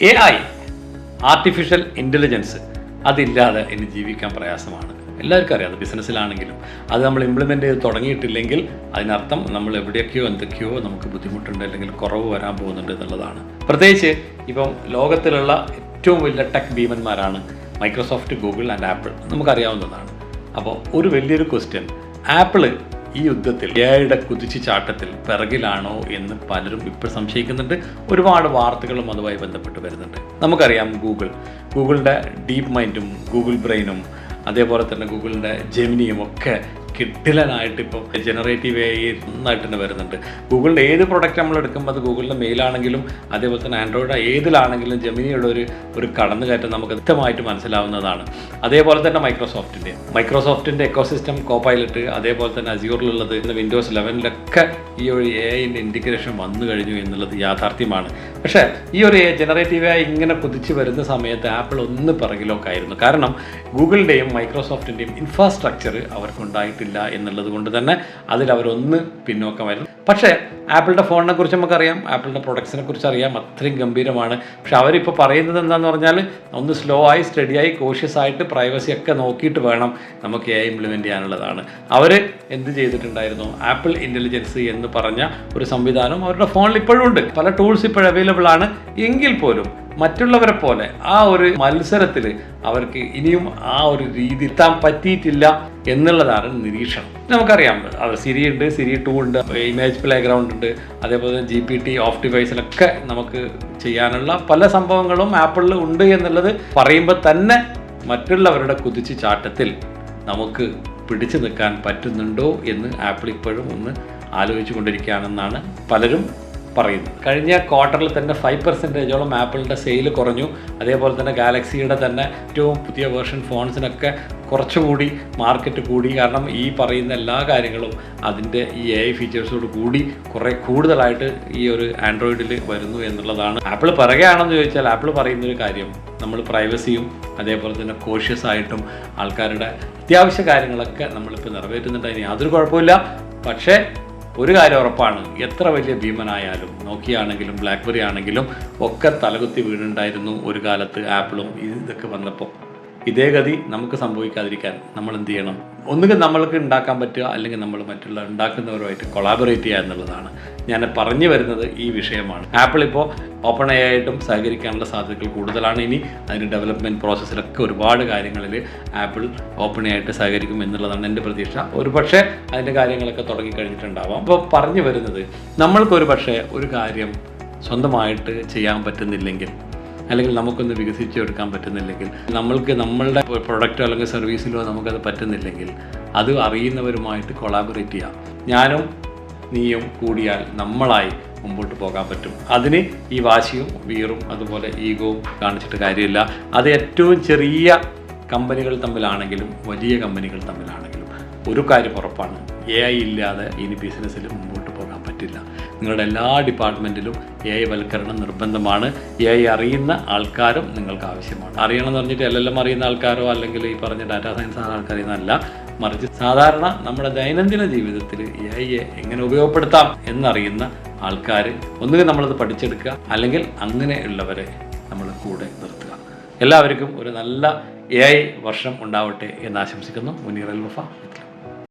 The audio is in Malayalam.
എ ഐ ആർട്ടിഫിഷ്യൽ ഇന്റലിജൻസ് അതില്ലാതെ ഇനി ജീവിക്കാൻ പ്രയാസമാണ്. എല്ലാവർക്കും അറിയാം അത് ബിസിനസ്സിലാണെങ്കിലും അത് നമ്മൾ ഇംപ്ലിമെന്റ് ചെയ്ത് തുടങ്ങിയിട്ടില്ലെങ്കിൽ അതിനർത്ഥം നമ്മൾ എവിടെയൊക്കെയോ എന്തൊക്കെയോ നമുക്ക് ബുദ്ധിമുട്ടുണ്ട് അല്ലെങ്കിൽ കുറവ് വരാൻ പോകുന്നുണ്ട് എന്നുള്ളതാണ്. പ്രത്യേകിച്ച് ഇപ്പം ലോകത്തിലുള്ള ഏറ്റവും വലിയ ടെക് ഭീമന്മാരാണ് മൈക്രോസോഫ്റ്റ് ഗൂഗിൾ ആൻഡ് ആപ്പിൾ നമുക്കറിയാവുന്നതാണ്. അപ്പോൾ ഒരു വലിയൊരു ക്വസ്റ്റ്യൻ ആപ്പിൾ ഈ യുദ്ധത്തിൽ എയുടെ കുതിച്ചു ചാട്ടത്തിൽ പിറകിലാണോ എന്ന് പലരും ഇപ്പോൾ സംശയിക്കുന്നുണ്ട്. ഒരുപാട് വാർത്തകളും അതുമായി ബന്ധപ്പെട്ട് വരുന്നുണ്ട്. നമുക്കറിയാം ഗൂഗിൾ. ഗൂഗിളിന്റെ ഡീപ്പ് മൈൻഡും ഗൂഗിൾ ബ്രെയിനും അതേപോലെ തന്നെ ഗൂഗിളിന്റെ ജെമിനിയും ഒക്കെ കിട്ടിലനായിട്ട് ഇപ്പോൾ ജനറേറ്റീവ് എ നന്നായിട്ട് തന്നെ വരുന്നുണ്ട്. ഗൂഗിളിന്റെ ഏത് പ്രൊഡക്റ്റ് നമ്മൾ എടുക്കുമ്പോൾ അത് ഗൂഗിളിന്റെ മെയിലാണെങ്കിലും അതേപോലെ തന്നെ ആൻഡ്രോയിഡ് ഏതിലാണെങ്കിലും ജമിനിയുടെ ഒരു ഒരു കടന്നുകയറ്റം നമുക്ക് വ്യക്തമായിട്ട് മനസ്സിലാവുന്നതാണ്. അതേപോലെ തന്നെ മൈക്രോസോഫ്റ്റിന്റെ മൈക്രോസോഫ്റ്റിന്റെ എക്കോസിസ്റ്റം കോപ്പൈലറ്റ് അതേപോലെ തന്നെ അസിയോറിലുള്ളത് വിൻഡോസ് ലെവനിലൊക്കെ ഈ ഒരു എ ഐന്റെ ഇന്റിഗ്രേഷൻ വന്നു കഴിഞ്ഞു എന്നുള്ളത് യാഥാർത്ഥ്യമാണ്. പക്ഷേ ഈ ഒരു ജനറേറ്റീവ് ആയി ഇങ്ങനെ കുതിച്ച് വരുന്ന സമയത്ത് ആപ്പിൾ ഒന്ന് പിറകിലൊക്കെ ആയിരുന്നു. കാരണം ഗൂഗിളിന്റെയും മൈക്രോസോഫ്റ്റിന്റെയും ഇൻഫ്രാസ്ട്രക്ചർ അവർക്കുണ്ടായിട്ടില്ല എന്നുള്ളത് കൊണ്ട് തന്നെ അതിൽ അവരൊന്ന് പിന്നോക്കമായിരുന്നു. പക്ഷേ ആപ്പിളിന്റെ ഫോണിനെ കുറിച്ച് നമുക്കറിയാം ആപ്പിളിന്റെ പ്രൊഡക്ട്സിനെ കുറിച്ച് അറിയാം അത്രയും ഗംഭീരമാണ്. പക്ഷെ അവരിപ്പോൾ പറയുന്നത് എന്താണെന്ന് പറഞ്ഞാൽ ഒന്ന് സ്ലോ ആയി സ്റ്റഡി ആയി കോഷ്യസ് ആയിട്ട് പ്രൈവസി ഒക്കെ നോക്കിയിട്ട് വേണം നമുക്ക് എ ഇംപ്ലിമെന്റ് ചെയ്യാനുള്ളതാണ്. അവർ എന്ത് ചെയ്തിട്ടുണ്ടായിരുന്നു? ആപ്പിൾ ഇന്റലിജൻസ് എന്ന് പറഞ്ഞ ഒരു സംവിധാനം അവരുടെ ഫോണിൽ ഇപ്പോഴും ഉണ്ട്. പല ടൂൾസ് ഇപ്പോഴും അവൈലബിൾ ആണ്. എങ്കിൽ പോലും മറ്റുള്ളവരെ പോലെ ആ ഒരു മത്സരത്തിൽ അവർക്ക് ഇനിയും ആ ഒരു രീതി എത്താൻ പറ്റിയിട്ടില്ല എന്നുള്ളതാണ് നിരീക്ഷണം. നമുക്കറിയാം അവർ സിരി ഉണ്ട് സിരി ടു ഉണ്ട് ഇമേജ് പ്ലേ ഗ്രൗണ്ട് ഉണ്ട് അതേപോലെ ജി പി ടി ഓഫ് ഡിവൈസിലൊക്കെ നമുക്ക് ചെയ്യാനുള്ള പല സംഭവങ്ങളും ആപ്പിളിൽ ഉണ്ട് എന്നുള്ളത് പറയുമ്പോൾ തന്നെ മറ്റുള്ളവരുടെ കുതിച്ചു ചാട്ടത്തിൽ നമുക്ക് പിടിച്ചു നിൽക്കാൻ പറ്റുന്നുണ്ടോ എന്ന് ആപ്പിൾ ഇപ്പോഴും ഒന്ന് ആലോചിച്ചു കൊണ്ടിരിക്കുകയാണെന്നാണ് പലരും പറയുന്നത് കഴിഞ്ഞ ക്വാർട്ടറിൽ തന്നെ ഫൈവ് പെർസെന്റേജോളം ആപ്പിളിന്റെ സെയിൽ കുറഞ്ഞു. അതേപോലെ തന്നെ ഗാലക്സിയുടെ തന്നെ ഏറ്റവും പുതിയ വേർഷൻ ഫോൺസിനൊക്കെ കുറച്ചുകൂടി മാർക്കറ്റ് കൂടി. കാരണം ഈ പറയുന്ന എല്ലാ കാര്യങ്ങളും അതിന്റെ ഈ എ ഐ ഫീച്ചേഴ്സോട് കൂടി കുറേ കൂടുതലായിട്ട് ഈ ഒരു ആൻഡ്രോയിഡിൽ വരുന്നു എന്നുള്ളതാണ്. ആപ്പിൾ പറയുകയാണെന്ന് ചോദിച്ചാൽ ആപ്പിൾ പറയുന്നൊരു കാര്യം നമ്മൾ പ്രൈവസിയും അതേപോലെ തന്നെ കോഷ്യസ് ആയിട്ടും ആൾക്കാരുടെ അത്യാവശ്യ കാര്യങ്ങളൊക്കെ നമ്മളിപ്പോൾ നിറവേറ്റുന്നുണ്ട്. അതിന് യാതൊരു കുഴപ്പമില്ല പക്ഷേ ഒരു കാര്യം ഉറപ്പാണ് എത്ര വലിയ ഭീമനായാലും നോക്കിയാണെങ്കിലും ബ്ലാക്ക്ബെറി ആണെങ്കിലും ഒക്കെ തലകുത്തി വീണുണ്ടായിരുന്നു ഒരു കാലത്ത് ആപ്പിളും ഇതൊക്കെ വന്നപ്പോൾ. ഇതേ ഗതി നമുക്ക് സംഭവിക്കാതിരിക്കാൻ നമ്മൾ എന്ത് ചെയ്യണം? ഒന്നുകിൽ നമ്മൾക്ക് ഉണ്ടാക്കാൻ പറ്റുക അല്ലെങ്കിൽ നമ്മൾ മറ്റുള്ള ഉണ്ടാക്കുന്നവരുമായിട്ട് കൊളാബറേറ്റ് ചെയ്യുക എന്നുള്ളതാണ് ഞാൻ പറഞ്ഞു വരുന്നത് ഈ വിഷയമാണ്. ആപ്പിൾ ഇപ്പോൾ ഓപ്പൺ എ ആയിട്ടും സഹകരിക്കാനുള്ള സാധ്യതകൾ കൂടുതലാണ്. ഇനി അതിന്റെ ഡെവലപ്മെന്റ് പ്രോസസ്സിലൊക്കെ ഒരുപാട് കാര്യങ്ങളിൽ ആപ്പിൾ ഓപ്പൺ എ ആയിട്ട് സഹകരിക്കും എന്നുള്ളതാണ് എന്റെ പ്രതീക്ഷ. ഒരു പക്ഷേ അതിന്റെ കാര്യങ്ങളൊക്കെ തുടങ്ങിക്കഴിഞ്ഞിട്ടുണ്ടാവാം. അപ്പോൾ പറഞ്ഞു വരുന്നത് നമ്മൾക്കൊരു പക്ഷേ ഒരു കാര്യം സ്വന്തമായിട്ട് ചെയ്യാൻ പറ്റുന്നില്ലെങ്കിൽ അല്ലെങ്കിൽ നമുക്കൊന്ന് വികസിച്ചെടുക്കാൻ പറ്റുന്നില്ലെങ്കിൽ നമ്മൾക്ക് നമ്മളുടെ പ്രൊഡക്റ്റോ അല്ലെങ്കിൽ സർവീസിലോ നമുക്കത് പറ്റുന്നില്ലെങ്കിൽ അത് അറിയുന്നവരുമായിട്ട് കൊളാബറേറ്റ് ചെയ്യാം. ഞാനും നീയും കൂടിയാൽ നമ്മളായി മുമ്പോട്ട് പോകാൻ പറ്റും. അതിന് ഈ വാശിയും വീറും അതുപോലെ ഈഗോവും കാണിച്ചിട്ട് കാര്യമില്ല. അത് ഏറ്റവും ചെറിയ കമ്പനികൾ തമ്മിലാണെങ്കിലും വലിയ കമ്പനികൾ തമ്മിലാണെങ്കിലും ഒരു കാര്യം ഉറപ്പാണ്. എ ഐ ഇല്ലാതെ ഇനി ബിസിനസ്സിൽ മുമ്പോട്ട് പോകാൻ പറ്റില്ല. നിങ്ങളുടെ എല്ലാ ഡിപ്പാർട്ട്മെന്റിലും എ ഐ വൽക്കരണം നിർബന്ധമാണ്. എ ഐ അറിയുന്ന ആൾക്കാരും നിങ്ങൾക്ക് ആവശ്യമാണ്. അറിയണം എന്ന് പറഞ്ഞിട്ട് എൽ എൽ എം അറിയുന്ന ആൾക്കാരോ അല്ലെങ്കിൽ ഈ പറഞ്ഞ ഡാറ്റാ സയൻസ് ആൾക്കാർ എന്നല്ല മറിച്ച് സാധാരണ നമ്മുടെ ദൈനംദിന ജീവിതത്തിൽ എ ഐയെ എങ്ങനെ ഉപയോഗപ്പെടുത്താം എന്നറിയുന്ന ആൾക്കാർ ഒന്നുകിൽ നമ്മളത് പഠിച്ചെടുക്കുക അല്ലെങ്കിൽ അങ്ങനെയുള്ളവരെ നമ്മൾ കൂടെ നിർത്തുക. എല്ലാവർക്കും ഒരു നല്ല എ വർഷം ഉണ്ടാവട്ടെ എന്ന് ആശംസിക്കുന്നു. മുനീർ അൽ വഫ.